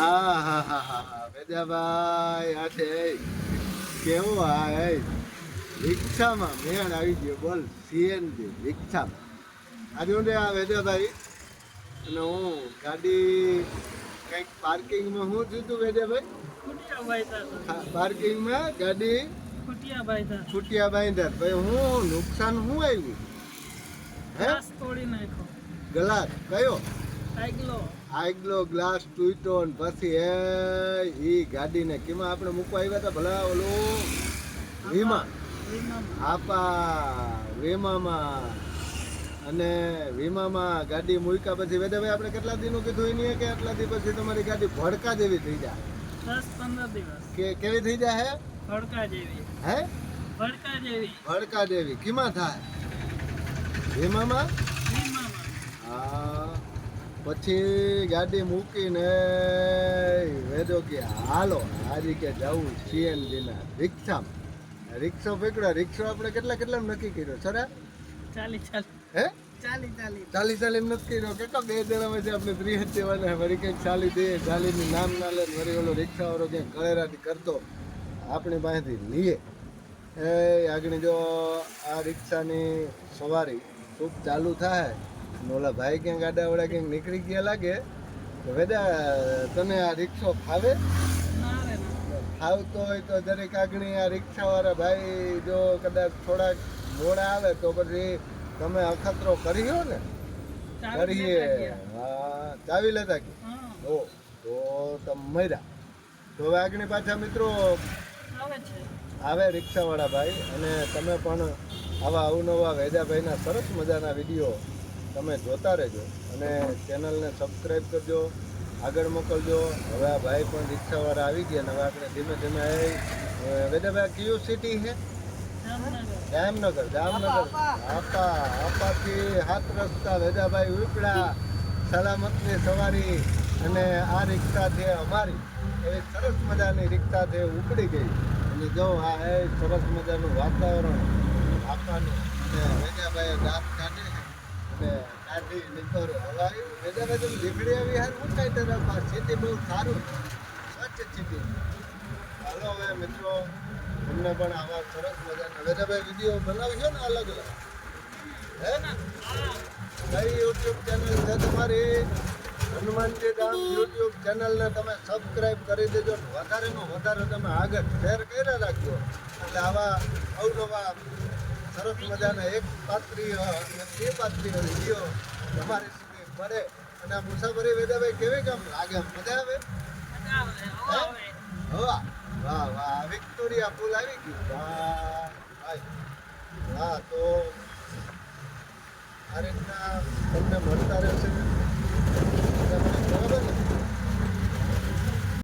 હા હા હા હા હા વેદાભાઈ આ છે કેવું આ એ? રિક્ષામાં મેળ આવી ગયો બોલ સીએનજી રિક્ષામાં. આજે ને આ વેદાભાઈ? અને હું ગાડી કંઈક પાર્કિંગમાં હું થયું હતું વેદાભાઈ? પાર્કિંગમાં ગાડી? છૂટિયા બાંધ્યા ભાઈ હું નુકસાન શું આવ્યું હે? તોડી નાખ્યો. ગ્લાસ કયો? આગલો આગલો ગ્લાસ તૂટ્યો ને પછી એ ઈ ગાડીને કેમાં આપણે મૂકવા આવ્યા હતા ભલા ઓલું? વીમા. આપા વીમામાં. અને વીમામાં ગાડી મૂક્યા પછી વેદાભાઈ આપણે કેટલા દિનનું કીધું એની કે આટલા દી પછી તમારી ગાડી ભડકા જેવી થઈ જાય. દસ પંદર દિવસ. કે કેવી થઈ જાય હે? ભડકા જેવી. હે? ભડકા જેવી. ભડકા જેવી. કેમાં થાય? વીમામાં? પછી ગાડી મૂકીને વેદો કે હાલો હારી કે જવું સીએનજી ના રિક્ષામાં. રિક્ષો પકડ્યો. રિક્ષો આપણે કેટલા કેટલા નક્કી કર્યો? સર? ચાલી ચાલી. હે? ચાલી ચાલી. ચાલી ચાલી નથી કર્યો. કેટલો બે જણા છે આપણે ત્રીસ દેવાના વળી કંઈક ચાલી દે ચાલીનું નામ ના લે વળી ઓલો રિક્ષાવાળો ક્યાંક કળેરાથી કરતો. આપણી પાસેથી લઈએ એ આગળ જો આ રિક્ષાની સવારી ખૂબ ચાલુ થાય ઓલા ભાઈ ક્યાંક આડાવડા ક્યાંક નીકળી ગયા લાગે. તો વેદા તને આ રિક્ષો ફાવે? ફાવતો હોય તો દરેક આગણી આ રિક્ષાવાળા ભાઈ જો કદાચ થોડાક મોડા આવે તો પછી તમે અખતરો કર્યો ને. કરીએ. હા ચાવી લેતા કે ઓ તો તમે મર્યા. તો હવે આગળ પાછા મિત્રો આવે રિક્ષાવાળા ભાઈ અને તમે પણ આવા અવનવા વેદાભાઈના સરસ મજાના વીડિયો તમે જોતા રહેજો અને ચેનલને સબસ્ક્રાઈબ કરજો, આગળ મોકલજો. હવે આ ભાઈ પણ રિક્ષાવાળા આવી ગયા હવે આપણે ધીમે ધીમે વેદાભાઈ કયું સિટી છે? જામનગર જામનગર આપા, આપાથી હાથ રસ્તા વેદાભાઈ ઉપડા, સલામતની સવારી અને આ રિક્ષા છે અમારી. એવી સરસ મજાની રિક્ષા છે, ઉપડી ગઈ. અને જો આ એ સરસ મજાનું વાતાવરણ, આપવાનું. અને વેદાભાઈએ દાંત કાઢે કાઢી નીકળે હવે આવ્યું વેદાભાઈ તમે આવી હાર બહુ સારું સ્વચ્છ સિટી હાલો હવે મિત્રો, તમને પણ આવા સરસ મજાના. વેદાભાઈ વીડિયો બનાવશો ને અલગ અલગ? હે ને? કઈ યુટ્યુબ ચેનલ છે તમારી? હનુમાનજી ધામ યુટ્યુબ ચેનલને તમે સબસ્ક્રાઈબ કરી દેજો વધારેમાં વધારે તમે આગળ શેર કર્યા રાખજો. એટલે આવા અવનવા સરસ મજાના એક પાત્રીય અને બે પાત્રીય વીડિયો તમારી સુધી પડે અને આ મુસાફરી વેદાભાઈ કેવી કામ લાગે? મજા આવે? વાહ વાહ વાહ. વિક્ટોરિયા પુલ આવી ગયું. વાહ ભાઈ. હા તો આ રીતના તમને મળતા રહેશે.